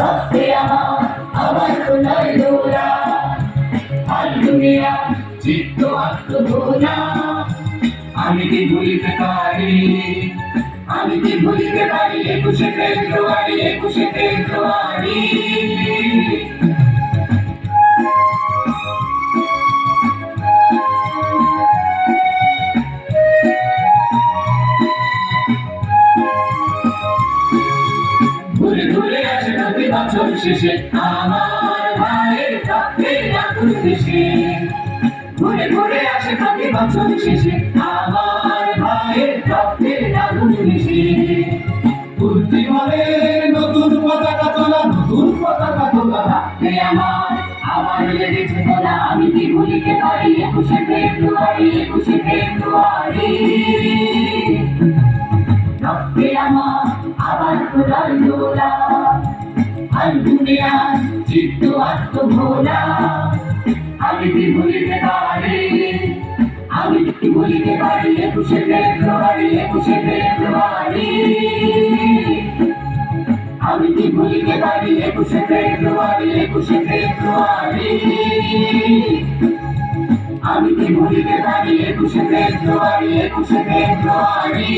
রক্তে আমার আবার খোলার দোলা আর আমি কি ভুলিতে পারি? আমি কি ভুলিতে পারি? একুশে ফেব্রুয়ারি একুশে ফেব্রুয়ারি। বছর শেষে আমার ভাইয়ের রক্তের আগুন দেশে ঘুরে ঘুরে আসে প্রতি বছর শেষে আমার ভাইয়ের রক্তের আগুন দেশে উজ্জীবনের নতুন পতাকা তোলা নতুন পতাকা তোলা। হে আমার আমার লেগেছে তোলা আমি কি ভুলিতে পারি? একুশে ফেব্রুয়ারি একুশে ফেব্রুয়ারি। রক্তে আমার আবার তোলার দোলা আর দুনিয়া চিত্ত আত্মভোলা আমি কি ভুলিতে পারি? আমি কি ভুলিতে পারি? একুশে ফেব্রুয়ারি একুশে ফেব্রুয়ারি। আমি কি ভুলিতে পারি? একুশে ফেব্রুয়ারি একুশে ফেব্রুয়ারি। আমি কি ভুলিতে পারি? একুশে ফেব্রুয়ারি একুশে ফেব্রুয়ারি।